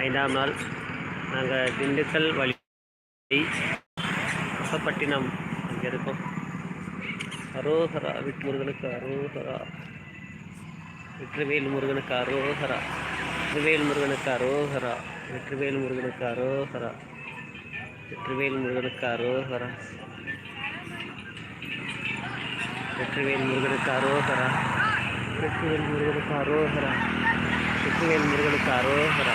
ஐந்தாம் நாள். நாங்கள் திண்டுக்கல் வழி நாகப்பட்டினம் அங்கே இருக்கோம் அரோஹரா விட்முருகனுக்கு அரோஹரா வெற்றிவேல் முருகனுக்கு அரோஹரா வெற்றிவேல் முருகனுக்கு அரோஹரா வெற்றிவேல் முருகனுக்கு அரோஹரா வெற்றிவேல் முருகனுக்கு அரோஹரா வெற்றிவேல் முருகனுக்கு அரோஹரா வெற்றிவேல் முருகனுக்கு அரோஹரா வெற்றிவேல் முருகனுக்கு அரோஹரா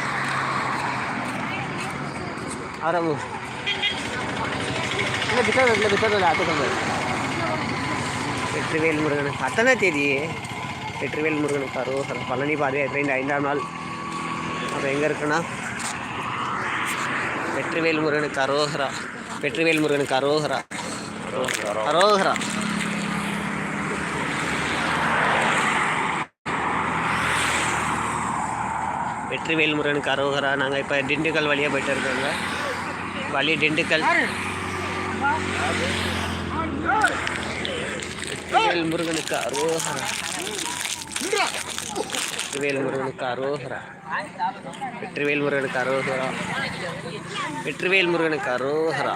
ஆரம்பு இல்லை பித்தர் இல்லை பித்தர் அத்தனை வெற்றிவேல் முருகனுக்கு அத்தனை தேதி. வெற்றிவேல் முருகனுக்கு அரோகரம் பழனி பாதயாத்திரை இந்த ஐந்தாம் நாள். அப்போ எங்கே இருக்குன்னா? வெற்றிவேல் முருகனுக்கு அரோகரா வெற்றிவேல் முருகனுக்கு அரோகரா அரோகரா வெற்றிவேல் முருகனுக்கு அரோகரா நாங்கள் இப்போ திண்டுக்கல் வழியாக போயிட்டு இருக்கோங்க. வழி திண்டுக்கல் வெற்றிவேல் முருகனுக்கு அரோகரா வெற்றிவேல் முருகனுக்கு அரோகரா வெற்றிவேல் முருகனுக்கு அரோகரா வெற்றிவேல் முருகனுக்கு அரோகரா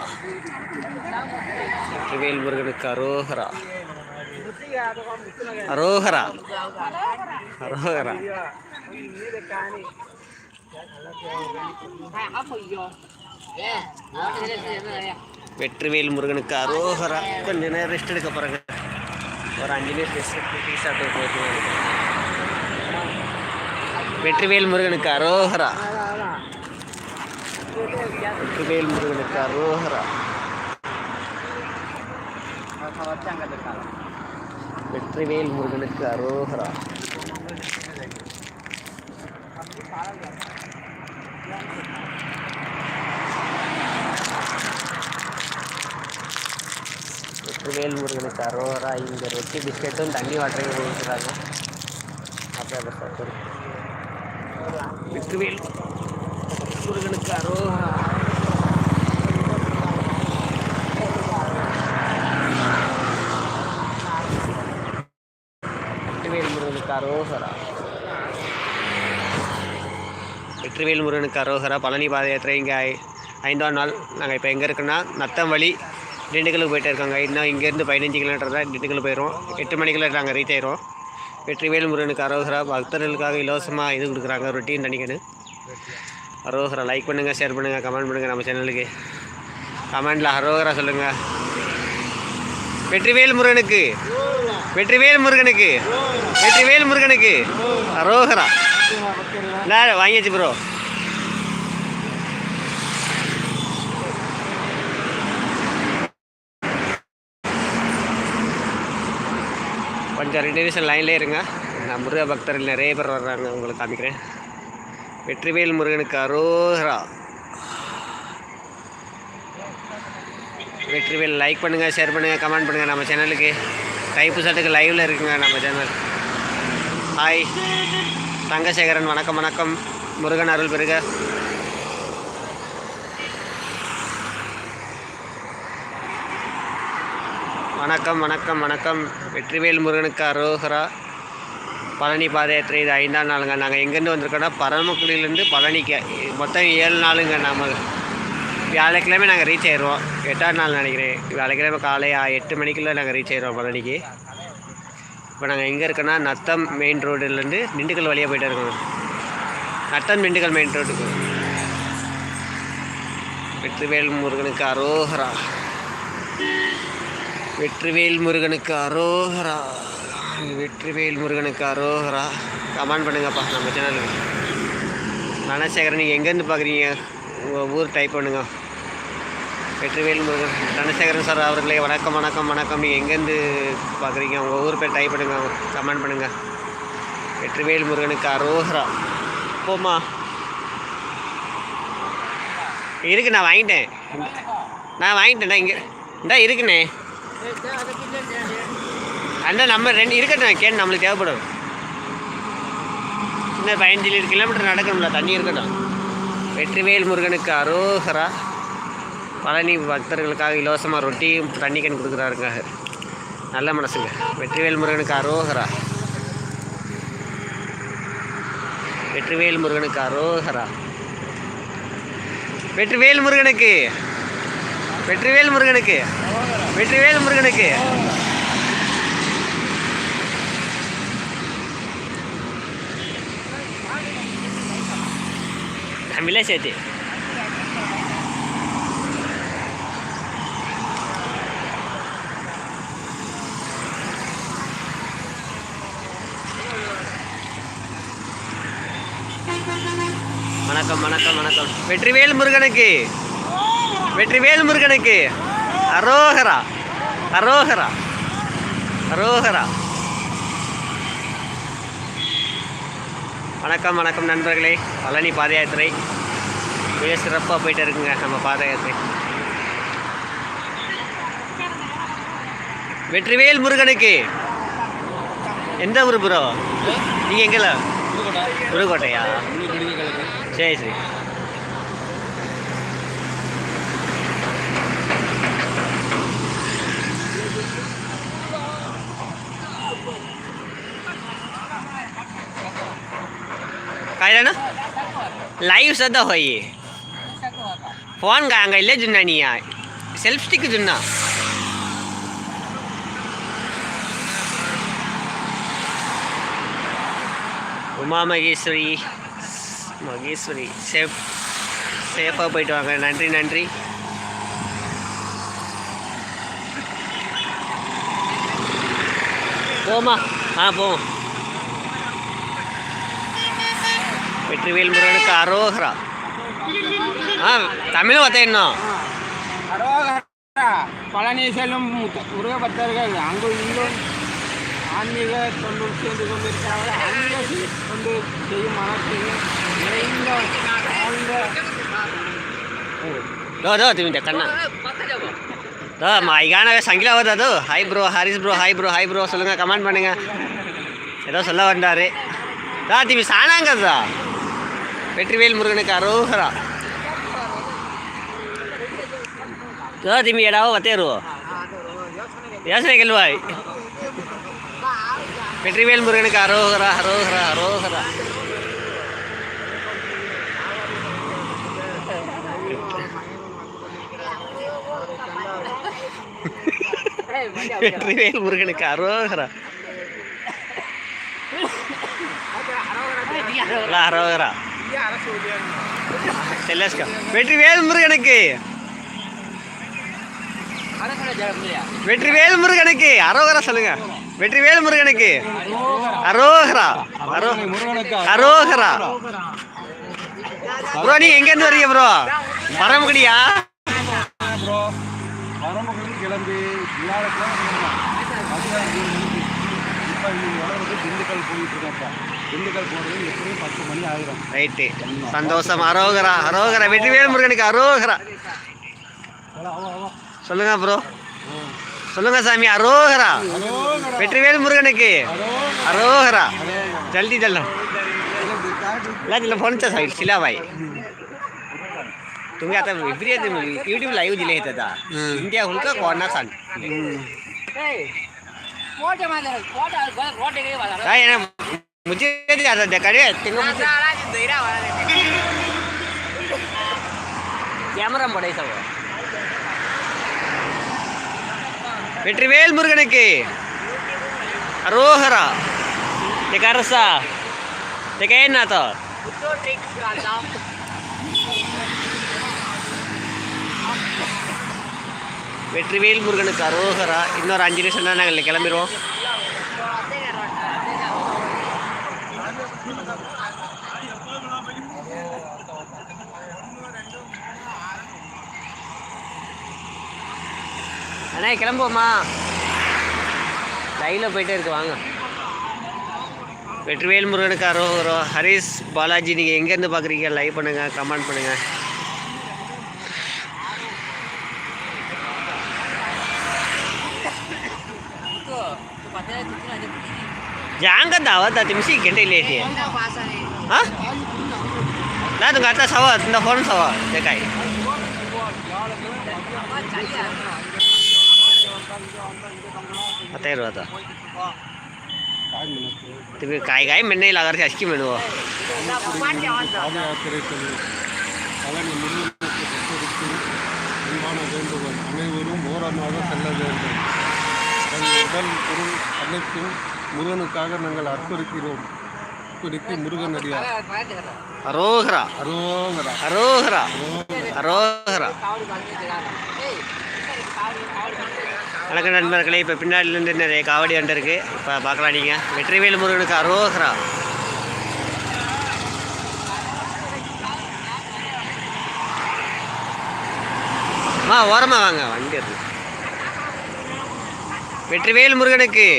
வெற்றிவேல் முருகனுக்கு அரோகரா அரோகரா அரோகரா வெற்றிவேல் முருகனுக்கு அரோகரா. கொஞ்ச நேரம் ரெஸ்ட் எடுக்க போகிறாங்க ஒரு அஞ்சு நிமிஷம் ரெஸ்ட் எடுத்து டீ சாப்பிட்டு போயிட்டு வெற்றிவேல் முருகனுக்கு அரோகரா. வெற்றிவேல் முருகனுக்கு அரோகரா. வெற்றிவேல் முருகனுக்கு அரோகரா. வெற்றிவேல் முருகனுக்கு அரோகரா இங்கே ரொட்டி பிஸ்கெட்டும் தண்ணி வாட்டரையும் கொடுக்குறாங்க அப்படியே சார் சாப்பிட்டு வெற்றிவேல் முருகனுக்கு அரோகரா வெற்றிவேல் முருகனுக்கு அரோகரா. வெற்றிவேல் முருகனுக்கு அரோகரா. பழனி பாத யாத்திரை இங்கே ஐந்தாம் நாள். நாங்கள் இப்போ எங்கே இருக்குன்னா நத்தம் வழி திண்டுக்கலுக்கு போயிட்டு இருக்காங்க. இன்னும் இங்கேருந்து பதினஞ்சு கிலோமீட்டர் தான் திண்டுக்கல் போயிடும் எட்டு மணிக்குள்ளே நாங்கள் ரீச் ஆயிரும். வெற்றிவேல் முருகனுக்கு அரோகரா பக்தர்களுக்காக இலவசமாக இது கொடுக்குறாங்க. ரொட்டீன் நினைக்கணும். அரோகரா லைக் பண்ணுங்கள் ஷேர் பண்ணுங்கள் கமெண்ட் பண்ணுங்கள் நம்ம சேனலுக்கு கமெண்டில் அரோகரா சொல்லுங்கள் வெற்றிவேல் முருகனுக்கு வெற்றிவேல் முருகனுக்கு வெற்றிவேல் முருகனுக்கு அரோகரா. வாங்கியாச்சு ப்ரோ கொஞ்சம் ரெண்டு நிமிஷம் லைன்லேயே இருங்க. நான் முருக பக்தர்கள் நிறைய பேர் வர்றாங்க உங்களுக்கு காமிக்கிறேன். வெற்றிவேல் முருகனுக்கு அரோகரா. வெற்றிவேல் லைக் பண்ணுங்கள் ஷேர் பண்ணுங்கள் கமெண்ட் பண்ணுங்கள் நம்ம சேனலுக்கு டைப்பு சட்டுக்கு லைவில் இருக்குங்க நம்ம சேனல் ஹாய் தங்கசேகரன் வணக்கம் வணக்கம். முருகன் அருள் பெருக வணக்கம் வணக்கம் வணக்கம். வெற்றிவேல் முருகனுக்கு அரோகரா. பழனி பாத யாத்திரை இது ஐந்தாம் நாளுங்க. நாங்கள் எங்கேருந்து வந்திருக்கோன்னா பரமக்குடியிலேருந்து பழனிக்கு. மொத்தம் ஏழு நாளுங்க நம்ம வியாழக்கிழமை நாங்கள் ரீச் ஆயிடுவோம் எட்டாம் நாள் நினைக்கிறேன். வியாழக்கிழமை காலை ஆ- எட்டு மணிக்குள்ளே நாங்கள் ரீச் ஆயிடுவோம் பழனிக்கு. இப்போ நாங்கள் எங்கே இருக்கோன்னா நத்தம் மெயின் ரோடுலேருந்து திண்டுக்கல் வழியாக போயிட்டு இருக்கோம். நத்தம் திண்டுக்கல் மெயின் ரோட்டுக்கு வெற்றிவேல் முருகனுக்கு அரோகரா. வெற்றிவேல் முருகனுக்கு அரோகரா. வெற்றிவேல் முருகனுக்கு அரோகரா. கமெண்ட் பண்ணுங்கப்பா நம்ம சேனலுக்கு தனசேகரன் நீங்கள் எங்கேருந்து பார்க்குறீங்க உங்கள் ஊர் டைப் பண்ணுங்க. வெற்றிவேல் முருகன் தனசேகரன் சார் அவர்களே வணக்கம் வணக்கம் வணக்கம். நீங்கள் எங்கேருந்து பார்க்குறீங்க உங்கள் ஊர் பேர் டைப் பண்ணுங்க. கமெண்ட் பண்ணுங்கள் வெற்றிவேல் முருகனுக்கு அரோகரா. போமா இருக்கு நான் வாங்கிட்டேன். நான் வாங்கிட்டேன்டா இங்கே. இந்தா இருக்குண்ணே. அண்ணா நம்ம ரெண்டு இருக்கட்டும் கேன் நம்மளுக்கு தேவைப்படும். இன்னும் பதினஞ்சு கிலோமீட்டர் நடக்கணும்ல தண்ணி இருக்கட்டும். வெற்றிவேல் முருகனுக்கு அரோகரா. பழனி பக்தர்களுக்காக இலவசமாக ரொட்டியும் தண்ணி கண் கொடுக்குறாருங்க. நல்ல மனசுங்க. வெற்றிவேல் முருகனுக்கு அரோகரா. வெற்றிவேல் முருகனுக்கு அரோகரா. வெற்றிவேல் முருகனுக்கு வெற்றிவேல் முருகனுக்கு. வெற்றிவேல் முருகனுக்கு. தமிழே சேர்த்து. வணக்கம் வணக்கம் வணக்கம். வெற்றிவேல் முருகனுக்கு. வெற்றிவேல் முருகனுக்கு அரோகரா அரோகரா அரோகரா. வணக்கம் வணக்கம் நண்பர்களே. பழனி பாத யாத்திரை. மிக சிறப்பாக போயிட்டு இருக்குங்க நம்ம பாத யாத்திரை. வெற்றிவேல் முருகனுக்கு எந்த ஊர் ப்ரோ நீங்கள் எங்கேல புதுக்கோட்டையா? சரி சரி. કાઢાનો లైవ్ సదా హోయి ఫోన్ కాంగ ఇల్లే జున్నా నీ సెల్ఫ్ స్టిక్ జున్నా உமா மகேஸ்வரி மகேஸ்வரி சேஃப் சேஃபாக போயிட்டு வாங்க நன்றி நன்றி போமா ஆ போவோம் வெற்றிவேல் முருகனுக்கு அரோகரா. ஆ தமிழ் பார்த்தா என்ன? அரோகரா. பழனி செல்லும் முருக பக்தர்கள் அங்கு இங்கும் ஆன்மீக தொண்டு சேர்ந்து கொண்டிருக்கிறார்கள். ஆன்மீக தொண்டு செய்யும் மனத்தில் நிறைந்த ஆழ்ந்த கண்ணா. Bro Haris bro hi bro hi bro சொல்லுங்கள் கமெண்ட் பண்ணுங்க. ஏதோ சொல்ல வந்தார். தா திமி சாணாங்கதா வெற்றிவேல் முருகனுக்கு அரோகரா. தோ எடாவோ வத்தேருவோ யோசனை கேள்வாய். வெற்றிவேல் முருகனுக்கு அரோகரா அரோகரா அரோகரா. வெற்றிவேல் முருகனுக்கு அரோகரா அரோகரா. செல்லஸ்கா. வெற்றிவேல் முருகனுக்கு வெற்றிவேல் முருகனுக்கு அரோகரா சொல்லுங்க. வெற்றிவேல் முருகனுக்கு அரோகரா அரோகரா. ப்ரோ நீங்க எங்க இருந்து வரீங்க ப்ரோ? பரமக்குடி கிளம்பி திண்டுக்கல் போயிட்டு இருக்கோம்ப்பா திண்டுக்கல் போகிறது எப்படியும் பத்து மணி ஆயிரும் ரைட்டு சந்தோஷம் அரோகரா அரோகரா வெற்றிவேல் முருகனுக்கு அரோகரா சொல்லுங்க ப்ரோ சொல்லுங்க சாமி அரோகரா வெற்றிவேல் முருகனுக்கு अरोहरा जल्दी चलो ला तिला फोनच्या साईड शिला बाई तुम्ही आता फ्री युट्यूब लाईव्ह दिले आहेत आता इंडिया हुलका कोणा सांग काय आहे Muchas gracias, Santa Caribet. Tengo muchas... camera போட வெற்றிவேல் முருகனுக்கு அரோஹரா தெக்க அரசா தெக்க ஏன்னாத்தோ வெற்றிவேல் முருகனுக்கு அரோஹரா இன்னொரு அஞ்சு நிமிஷம் தான் நாங்கள் கிளம்பிடுவோம் அண்ணா கிளம்புவோமா லைனில் போயிட்டே இருக்கு வாங்க. வெற்றிவேல் முருகனுக்கு அரோகரோ ஹரிஷ் பாலாஜி நீங்கள் எங்கேருந்து பார்க்குறீங்க லைவ் பண்ணுங்கள் கமெண்ட் பண்ணுங்கள் ಜಾಂಗ ಅದಾವ ತತ್ ಮಿಸಿ ಗಂಟೆ ಇಲ್ಲಿ ಐತಿ ಹಾಂ ನಾ ತು ಗಟ್ಟ ಸವ ತಿಂದ ಫೋನ್ ಸವ Sih aski mana? பாதயாத்திரை செல்லும் பழனி முருகனுக்கு பக்தருக்கு அன்பான வேண்டுகோள் அனைவரும் ஓரமாக செல்ல வேண்டும் தங்கள் உடல் பொருள் அனைத்தும் முருகனுக்காக நாங்கள் அர்ப்பணிக்கிறோம் அர்ப்பணித்து முருகன் அடியார் Arohra, அரோங்கரா arohra, arohra. வணக்கம் நண்பர்களே இப்போ பின்னாடிலேருந்து நிறைய காவடி வந்துருக்கு இப்போ பார்க்கலாம் நீங்கள் வெற்றிவேல் முருகனுக்கு அரோகரா. வா ஓரமாக வாங்க வண்டி இருக்கு வெற்றிவேல் முருகனுக்கு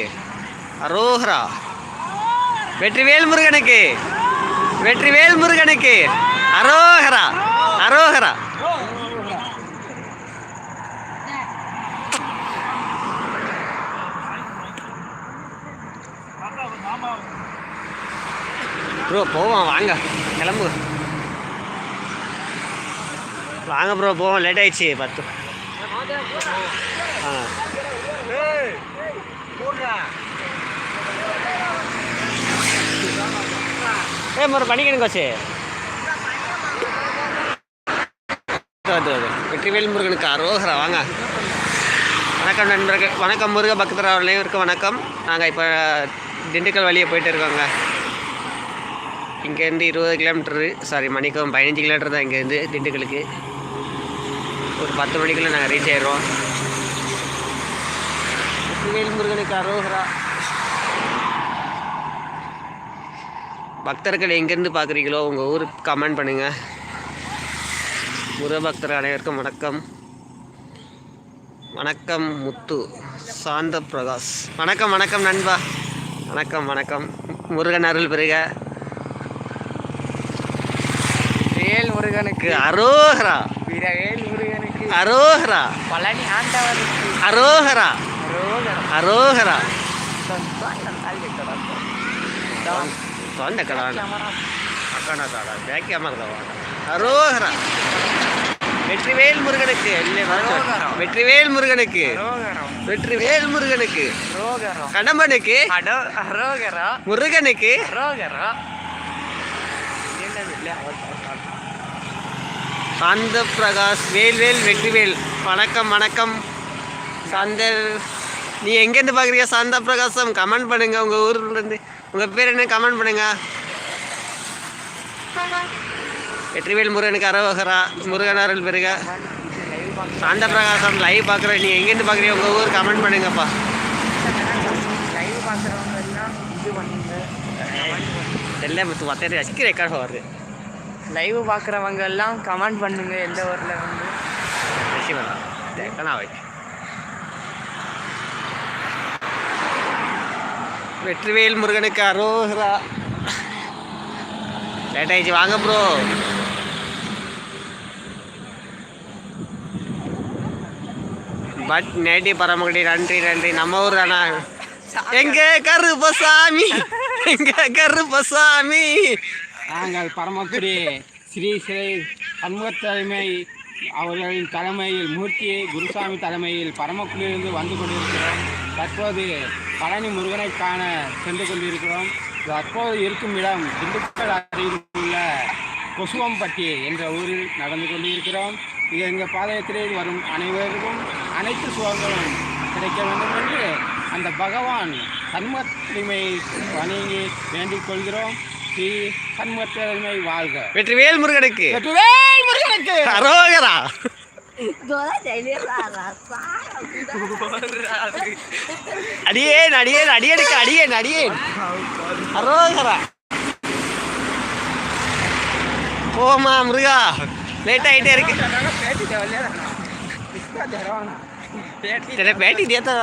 அரோகரா. வெற்றிவேல் முருகனுக்கு வெற்றிவேல் முருகனுக்கு அரோகரா. அரோகரா. ப்ரோ போவோம் வாங்க. கிளம்பு. வாங்க ப்ரோ போவோம். லேட் ஆயிடுச்சு பத்து. ஆ. ஏ ஒரு பண்ணிக்கணும் கோச்சு அது அது. வெற்றிவேல் முருகனுக்கு அரோகரா வாங்க. வணக்கம் நண்பர்கள். வணக்கம் முருக பக்தர் அனைவருக்கும் வணக்கம். நாங்கள் இப்போ திண்டுக்கல் வழியே போயிட்டு இருக்கோங்க. இங்கேருந்து இருபது கிலோமீட்டரு சாரி மணிக்கம் பதினஞ்சு கிலோமீட்டர் தான் இங்கேருந்து திண்டுக்கலுக்கு. ஒரு பத்து மணிக்குள்ளே நாங்கள் ரீச் ஆயிடுவோம் வெற்றிவேல் முருகனுக்கு அரோகரா. பக்தர்கள் எங்கேருந்து பார்க்குறீங்களோ உங்கள் ஊருக்கு கமெண்ட் பண்ணுங்கள் முருக பக்தர் அனைவருக்கும் வணக்கம். வணக்கம் முத்து சாந்த பிரகாஷ் வணக்கம் வணக்கம் நண்பா. வணக்கம் வணக்கம். முருகன் அருள் பெருக வேல் முருகனுக்கு. அரோகரா. வீரவேல் முருகனுக்கு. அரோகரா. பழனி ஆண்டவனுக்கு. அரோகரா. அரோகரா. தொந்த கடான. அக்கா தாடா பேக்கி அமர்ந்தவா அரோகரா. வெற்றிவேல் முருகனுக்கு. வெற்றிவேல் முருகனுக்கு. வெற்றிவேல் முருகனுக்கு. கடம்பனுக்கு முருகனுக்கு அந்த சாந்த பிரகாஷ் வேல்வேல் வெற்றிவேல் வணக்கம் வணக்கம். சாந்தர் நீ எங்கேருந்து பார்க்குறீங்க? சந்த பிரகாசம் கமெண்ட் பண்ணுங்கள் உங்கள் ஊர்லேருந்து. உங்கள் பேர் என்ன? கமெண்ட் பண்ணுங்கள் வெற்றிவேல் முருகனுக்கு அரோகரா. முருகன் அருள் பெருக சாந்த பிரகாசம் லைவ் பார்க்குறேன். நீ எங்கேருந்து பார்க்குறீங்க? உங்கள் ஊர் கமெண்ட் பண்ணுங்கப்பா. லைவ் பார்க்குறவங்க எல்லாம் இது பண்ணுங்க எல்லாம் ரெக்கார்ட் வருது லைவ் பார்க்குறவங்க எல்லாம் கமெண்ட் பண்ணுங்க எந்த ஊரில் வந்து வை வெற்றிவேல் முருகனுக்கு அரோகரா. லேட் ஆயிடுச்சு வாங்க ப்ரோ பட் நேட்டி பரமக்குடி நன்றி நன்றி. நம்ம ஊர் தானா? எங்க கருப்பசாமி? எங்க கருப்பசாமி? நாங்கள் பரமக்குடி ஸ்ரீ ஸ்ரீ சண்முக தலைமை அவர்களின் தலைமையில் மூர்த்தி குருசாமி தலைமையில் பரமக்குடியிலிருந்து வந்து கொண்டிருக்கிறோம். தற்போது பழனி முருகனை காண சென்று கொண்டிருக்கிறோம். தற்போது இருக்கும் இடம் திண்டுக்கல் அருகில் உள்ள கொசுவம்பட்டி என்ற ஊரில் நடந்து கொண்டிருக்கிறோம். இது எங்கள் பாதயத்திலே வரும் அனைவருக்கும் அனைத்து சுகங்களும் கிடைக்க வேண்டும் என்று அந்த பகவான் சண்முகத்தன்மையை வணங்கி வேண்டிக் கொள்கிறோம். போற்றி சண்முகத்தேழமை வாழ்க. வெற்றிவேல் முருகனுக்கு. வெற்றிவேல் முருகனுக்கு. அரோகரா. அடியேன் அடியேன் அடியனுக்கு அடியேன் அடியேன் அரோகரா. போமா முருகா. லேட் ஆகிட்டே இருக்கு. பேட்டி தேத்தா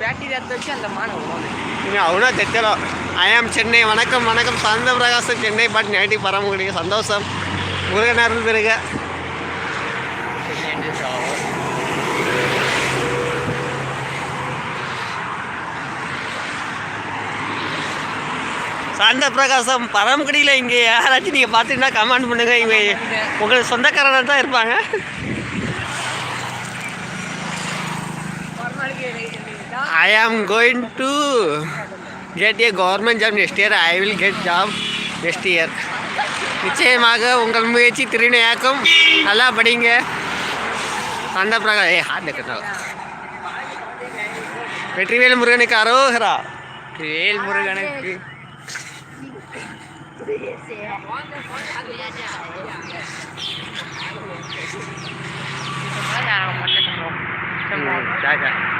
பேட்டி தேத்த வச்சு அந்த மாணவன் அவனா தெத்தலாம் ஐ சென்னை வணக்கம் வணக்கம். சந்த பிரகாசம் சென்னை பட் நைட்டி பரமக்குடி சந்தோஷம். முருகன் அருள் பெருக சந்த பிரகாசம் பரமக்குடியில் இங்கே யாராச்சும் நீங்கள் பார்த்தீங்கன்னா கமெண்ட் பண்ணுங்கள் இங்கே உங்கள் சொந்தக்காரனாக தான் இருப்பாங்க. I am going to get a government job next year I will get job next year நிச்சயமாக உங்கள் முயற்சி திருநயாக்கம் நல்லா படிங்க. அந்த பிரகாரம் ஏ ஹார்ட் கட்டணும் வெற்றிவேல் முருகனுக்கு அரோகரா. வேல் முருகனுக்கு. ஜாஜா.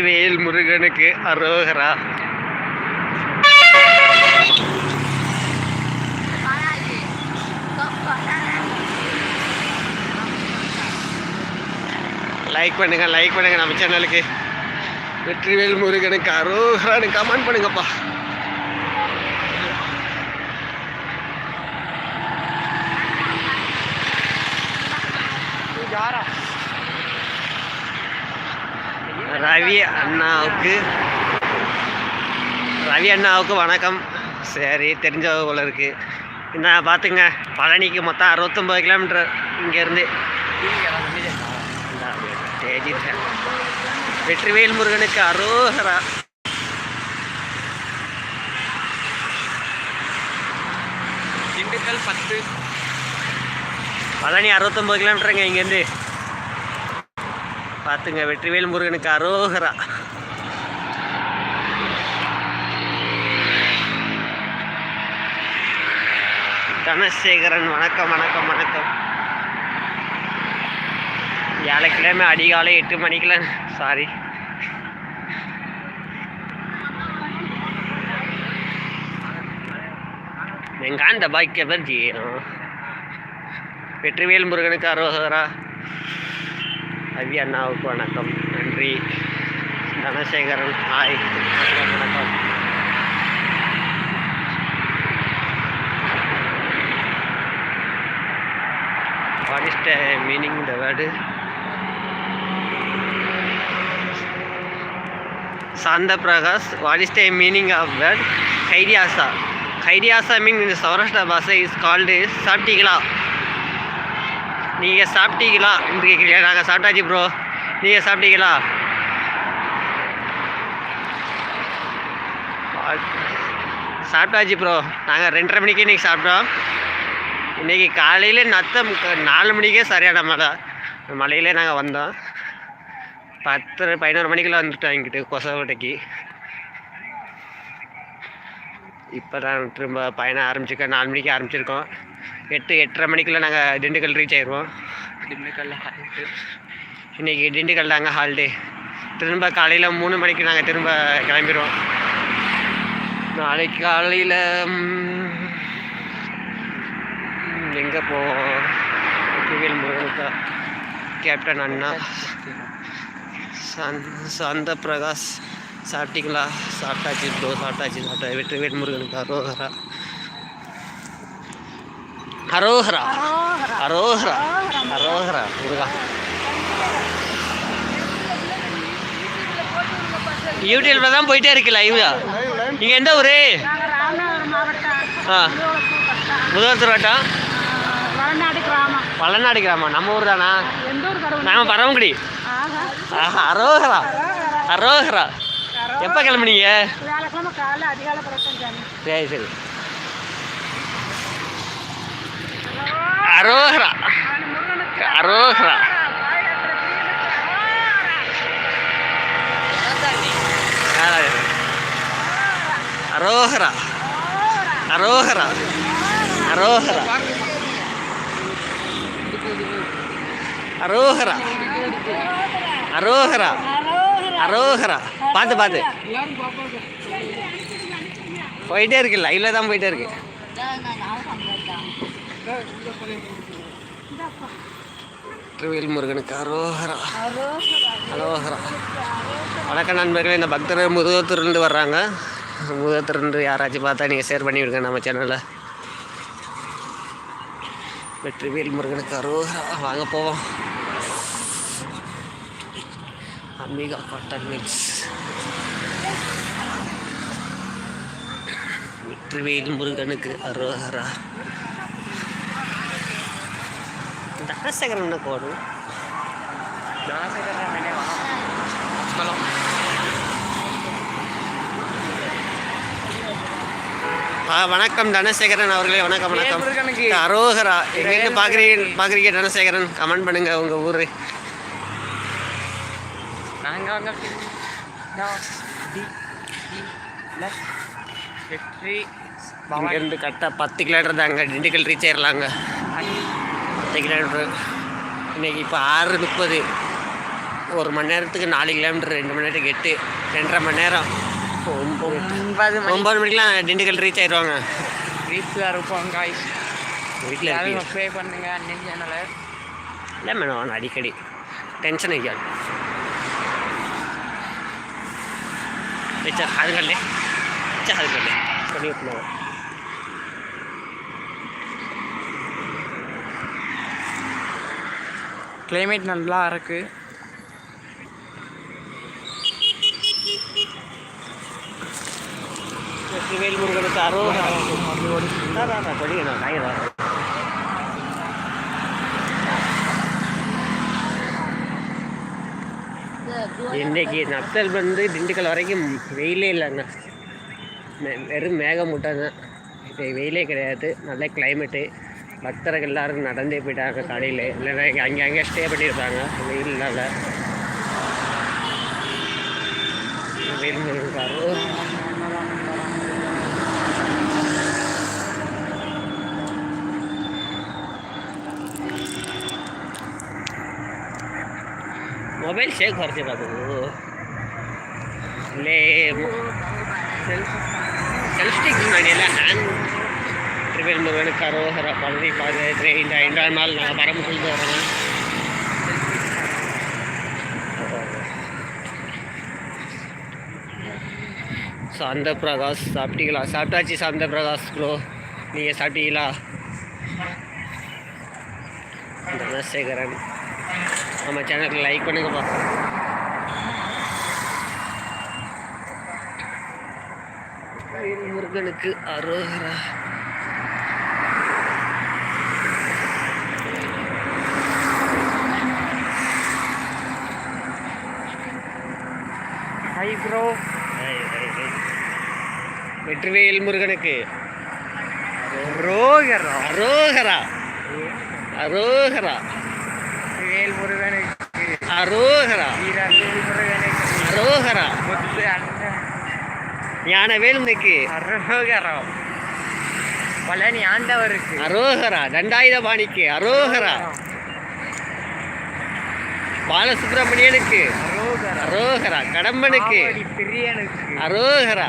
வெற்றிவேல் முருகனுக்கு அரோகரா. லைக் பண்ணுங்க லைக் பண்ணுங்க நம்ம சேனலுக்கு வெற்றிவேல் முருகனுக்கு அரோகரான்னு கமெண்ட் பண்ணுங்கப்பா. ரவி அண்ணாவுக்கு ரவி அண்ணாவுக்கு வணக்கம். சரி தெரிஞ்சவங்க போல இருக்குது என்ன பார்த்துங்க பழனிக்கு மொத்தம் அறுபத்தொம்பது கிலோமீட்டர் இங்கேருந்து. வெற்றிவேல் முருகனுக்கு அரோகரா. திண்டுக்கல் பத்து. பழனி அறுபத்தொம்பது கிலோமீட்டருங்க இங்கேருந்து. பார்த்துங்க வெற்றிவேல் முருகனுக்கு அரோகரா. தனசேகரன் வணக்கம் வணக்கம் வணக்கம். வியாழக்கிழமை அதிகாலை எட்டு மணிக்கெல்லாம் சாரி எங்காந்த பாக்கிய பர்ஜி வெற்றிவேல் முருகனுக்கு அரோகரா. ரவி அண்ணாவுக்கு வணக்கம். நன்றி. தனசேகரன் ஹாய் வணக்கம் what is meaning the word Santha Prakash what is the meaning of word கைரியாசா. கைரியாசா மீன் இந்த சௌராஷ்டிரா பாஷை இஸ் கால்டு சாப்டிகளா நீங்கள் சாப்பிட்டீங்களா? என்று கேட்குறீங்க நாங்கள் சாப்பிட்டாச்சு ப்ரோ நீங்கள் சாப்பிட்டீங்களா? சாப்பிட்டாச்சு ப்ரோ நாங்கள் ரெண்டரை மணிக்கு இன்றைக்கி சாப்பிட்டோம். இன்றைக்கி காலையில் நத்தம் நாலு மணிக்கே சரியான மழை. மலையிலே நாங்கள் வந்தோம். பத்து பதினோரு மணிக்கெல்லாம் வந்துட்டோம் இங்கிட்டு கொசவட்டைக்கு இப்போ தான் திரும்ப பயணம் ஆரம்பிச்சிருக்கோம். நாலு மணிக்கு ஆரம்பிச்சிருக்கோம். எட்டு எட்டரை மணிக்குள்ள நாங்கள் திண்டுக்கல் ரீச் ஆயிடுவோம் திண்டுக்கல்ல இன்றைக்கி திண்டுக்கல் தாங்க ஹாலிடே திரும்ப காலையில் மூணு மணிக்கு நாங்கள் திரும்ப கிளம்பிடுவோம் நாளைக்கு காலையில் எங்கே போவோம்? டிவிஎல் முருகனுக்கா? கேப்டன் அண்ணா. சந் சந்த பிரகாஷ் சாப்பிட்டீங்களா? சாப்பிட்டாச்சு ப்ரோ சாப்பிட்டாச்சு. சாப்பிட்டா வெற்றிவேல் முருகனுக்கு அரோகரா அரோஹரா அரோஹரா அரோஹரா முருகா. யூடியூப்ல தான் போயிட்டே இருக்கு லைவ் நீங்கள் எந்த ஊர்? ஆ. முதலத்தூர் வட்டம்? வளநாடு கிராமம். நம்ம ஊர் தானா? நாம பரவங்குடி அரோகரா அரோகரா எப்போ கிளம்புனீங்க? சரி சரி. அரோகரா அரோகரா அரோகரா அரோகரா அரோகரா அரோகரா அரோகரா அரோகரா பார்த்து பார்த்து போயிட்டே இருக்குல்ல லைவ்ல தான் போயிட்டே இருக்கு திருவேல் முருகனுக்கு அரோகரா. அரோகரா. வணக்கம் நண்பர்களே இந்த பக்தர் முதுகத்திலிருந்து வர்றாங்க. முதுகத்திலிருந்து யாராச்சும் பார்த்தா நீங்கள் ஷேர் பண்ணி விடுங்க நம்ம சேனலில் வெற்றிவேல் முருகனுக்கு அரோகரா. வாங்க போவோம். அம்பிகா காட்டன் மில்ஸ் வெற்றிவேல் முருகனுக்கு அரோகரா. தனசேகரன் கோடு ஆ வணக்கம் தனசேகரன் அவர்களே வணக்கம் வணக்கம். அரோகரா எங்கேருந்து பார்க்குறீங்க பார்க்குறீங்க தனசேகரன் கமெண்ட் பண்ணுங்க உங்கள் ஊர் நாங்கள் வெற்றி இங்கேருந்து கரெக்டாக பத்து கிலோமீட்டர் தாங்க திண்டுக்கல் ரீச் ஆயிடலாங்க பத்து கிலோமீட்டர். இன்னைக்கு இப்போ ஆறு முப்பது. ஒரு மணி நேரத்துக்கு நாலு கிலோமீட்டர் ரெண்டு மணி நேரத்துக்கு எட்டு ரெண்டரை மணி நேரம். ஒம்பது ஒம்பது மணிக்கெலாம் திண்டுக்கல் ரீச் ஆயிடுவாங்க வீட்டில் இருப்போம் காய்ஸ் வீட்டில் ப்ளே பண்ணுங்க அண்ணன் சேனலை இல்லை மேடம் அடிக்கடி. டென்ஷன் ஆகியாது சார் அது கல்லே சார் அது கல்லே பண்ணி கிளைமேட் நல்லா இருக்கு. வெற்றிவேல் முருகனுக்கு அரோகரம் சொல்லிங்க நான் இன்னைக்கு நத்தல் வந்து திண்டுக்கல் வரைக்கும் வெயிலே இல்லைங்க. மெ- வெறும் மேகமூட்டம் தான். இப்போ வெயிலே கிடையாது. நல்ல கிளைமேட்டு பக்தர்கள் எல்லாரும் நடந்தே போயிட்டாங்க காலையில் இல்லைன்னா இங்க அங்கே அங்கே ஸ்டே பண்ணியிருப்பாங்க வெயில்னால வெயில் முருகனுக்கு அரோகரம் ಮೊಬೈಲ್ ಶೇಕ್ ಹೊರ್ತಿರೋದು ಅಲ್ಲೇ ಸೆಲ್ಫ್ ಸ್ಟಿಕ್ ಮಾಡಿಲ್ಲ ಹ್ಯಾಂಡ್ திருவேல்முருகனுக்கு அரோகர பழனி பாதயாத்திரை இந்த ஐந்தாம் நாள் நான் மரம் கொண்டு வரேன் சாந்த பிரகாஷ் சாப்பிட்டீங்களா? சாப்பிட்டாச்சு சாந்த பிரகாஷ் ப்ரோ நீங்கள் சாப்பிட்டீங்களா? தனசேகரன். நம்ம சேனலுக்கு லைக் பண்ணுங்கப்பா. முருகனுக்கு அரோகரா. ப்ரோ வெற்றிவேல் முருகனுக்கு. ரோகரா அரோகரா. அரோகரா. வேல் முருகனுக்கு. அரோகரா. அரோகரா. அண்ணன். ஞானவேலுனுக்கு அரோகரா. பழனி ஆண்டவருக்கு. அரோகரா. தண்டாயுதபாணிக்கு. அரோகரா. பாலசுப்ரமணியனுக்கு. அரோகரா. கடம்பனுக்கு. அரோகரா.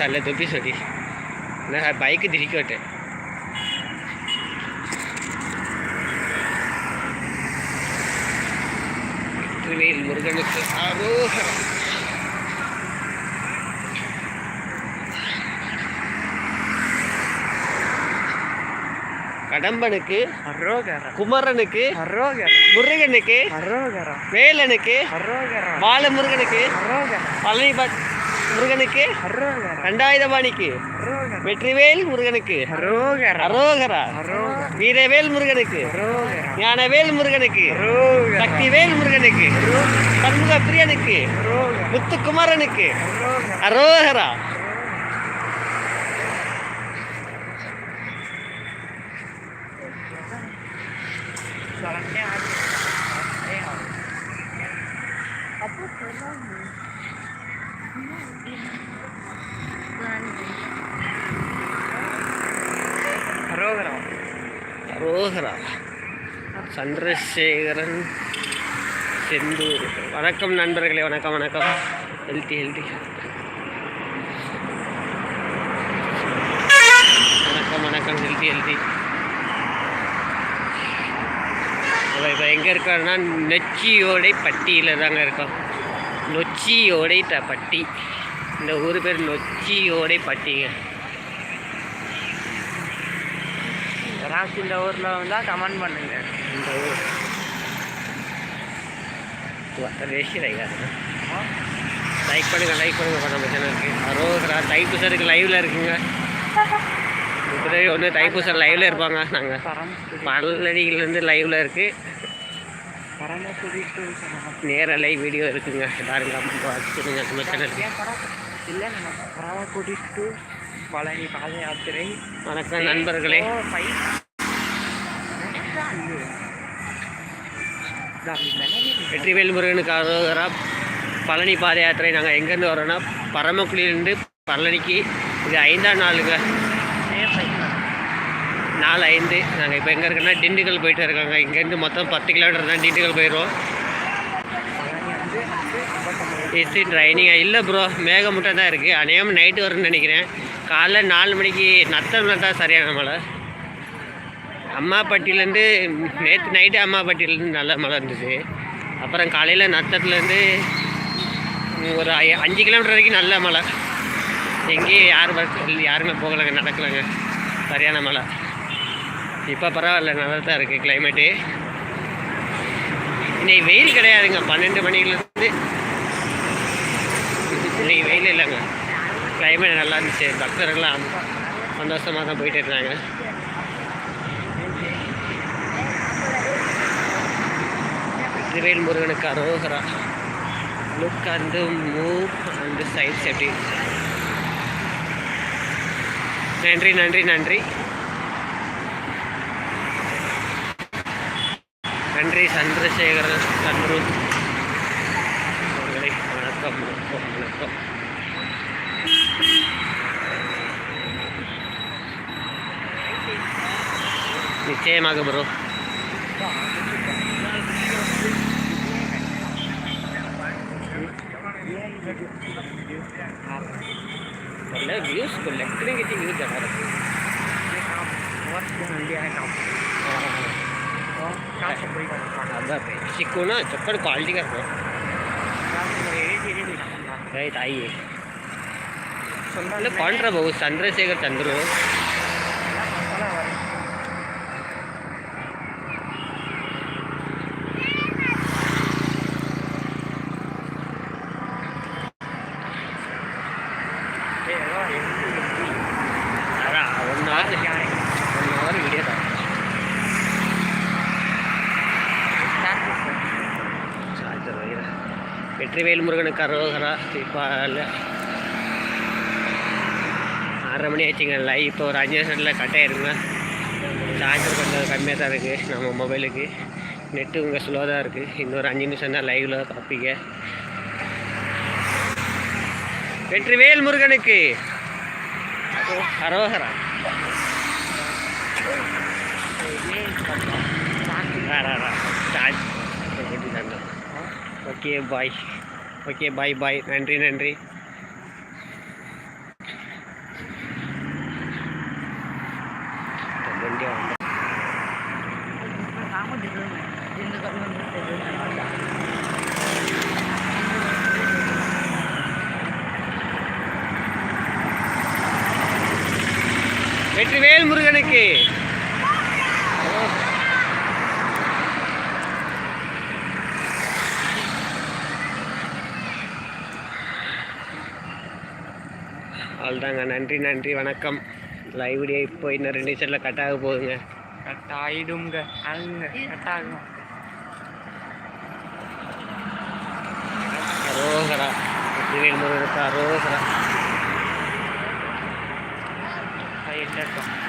சார்ல தொப்பி சொல்லி நான் பைக்கு திருக்கி விட்டேன் முருகனுக்கு அரோகரம் கடம்பனுக்கு குமரனுக்கு முருகனுக்கு வேலனுக்கு பாலமுருகனுக்கு அரோகரா பழனி ப- முருகனுக்கு அரோகரா. வெற்றிவேல் முருகனுக்கு. அரோகரா. வீரவேல் முருகனுக்கு. ஞானவேல் முருகனுக்கு. சக்திவேல் முருகனுக்கு. சண்முக பிரியனுக்கு முத்துக்குமரனுக்கு. அரோகரா. போகிறார் சந்திரசேகரன் செந்தூர். வணக்கம் நண்பர்களே வணக்கம் வணக்கம். ஹெல்தி ஹெல்தி வணக்கம் வணக்கம் ஹெல்தி ஹெல்தி அவள் இப்போ எங்கே இருக்காருன்னா நொச்சியோடை பட்டியில் தாங்க இருக்கோம். நொச்சியோடை பட்டி. இந்த ஊர் பேர் நொச்சியோடை பட்டிங்க. யாராச்சும் இந்த ஊரில் வந்தால் கமெண்ட் பண்ணுங்க. இந்த ஊர். லைக் பண்ணுங்க லைக் பண்ணுங்க நம்ம சேனலுக்கு அரோகரா தைப்பூசருக்கு லைவ்ல இருக்குங்க. இப்போதே ஒன்று தைப்பூசர் லைவ்ல இருப்பாங்க நாங்கள் பல்லடியிலேருந்து லைவ்ல இருக்கு. பரமக்குடி டு நேரலை வீடியோ இருக்குங்க. எல்லாரும் கமெண்ட் வச்சுருங்க நம்ம சேனலுக்கு இல்லை நம்ம பரமக்குடி டு பழனி பாத யாத்திரை. வணக்கம் நண்பர்களே. வெற்றிவேல் முருகனுக்கு அரோகரா. பழனி பாத யாத்திரை நாங்கள் எங்கேருந்து வரோன்னா பரமக்குடியிலேருந்து பழனிக்கு இது ஐந்தாம் நாளுங்க நாலு ஐந்து. நாங்கள் இப்போ எங்கே இருக்கோன்னா திண்டுக்கல் போயிட்டு இருக்காங்க. இங்கேருந்து மொத்தம் பத்து கிலோமீட்டர் தான் திண்டுக்கல் போயிடுவோம். இட்ஸ் ட்ரைனிங் இல்லை ப்ரோ மேகமூட்டம் தான் இருக்குது அநேகம் நைட்டு வரும்னு நினைக்கிறேன். காலைல நாலு மணிக்கு நத்தம் தான் சரியான மழை. அம்மாப்பட்டியிலேருந்து நேற்று நைட்டு அம்மாப்பட்டியிலேருந்து நல்ல மழை இருந்துச்சு. அப்புறம் காலையில் நத்தத்துலேருந்து ஒரு அஞ்சு கிலோமீட்டர் வரைக்கும் நல்ல மழை. எங்கேயும் யார் பஸ் யாருமே போகலைங்க நடக்கலைங்க. சரியான மழை. இப்போ பரவாயில்ல நல்லா தான் இருக்குது கிளைமேட்டு இன்னைக்கு வெயில் கிடையாதுங்க பன்னெண்டு மணிலேருந்து. இன்னைக்கு வெயில் இல்லைங்க. கிளைமேட் நல்லா இருந்துச்சு. பக்தர்கள்லாம் சந்தோஷமாக தான் போயிட்டு இருந்தாங்க. திருவேல் முருகனுக்கு அரோகரா. லுக் அந்த மூவ் அந்த சைட்ஸ் எப்படி நன்றி நன்றி நன்றி. நன்றி சந்திரசேகரன் சந்துரு அவர்களை வணக்கம் வணக்கம் வணக்கம் சேம் ஆகும் ப்ரோ கொள்ள வியூஸ் கொள்ள கிரிக்கெட் வியூ ஜாக சிக்குனா செப்பல் குவாலிட்டியாக இருக்கும் ரைட் ஆயிए இல்லை பண்ணுற பகு சந்திரசேகர் சந்திரன் முருகனுக்கு அரோகரா இப்போ அரை மணி ஆச்சுங்க லைவ் இப்போ ஒரு அஞ்சு நிமிஷத்தில் கட்டாயிருங்க சார்ஜர் கொஞ்சம் கம்மியாக தான் இருக்குது நம்ம மொபைலுக்கு நெட்டு இங்கே ஸ்லோ தான் இருக்குது இன்னொரு அஞ்சு நிமிஷம் தான் லைவில் பார்ப்பீங்க. வெற்றிவேல் முருகனுக்கு அரோகரா. Charge okay bye okay bye bye நன்றி நன்றி நன்றி நன்றி வணக்கம். லைவ் டே இப்போ இன்னும் ரெண்டு நிமிஷத்தில் கட் ஆக போகுதுங்க. கட் ஆகிடுங்க கட் ஆகும். அரோகரா. திருவேல் முருகனுக்கு அரோகரா. இருக்கட்டும்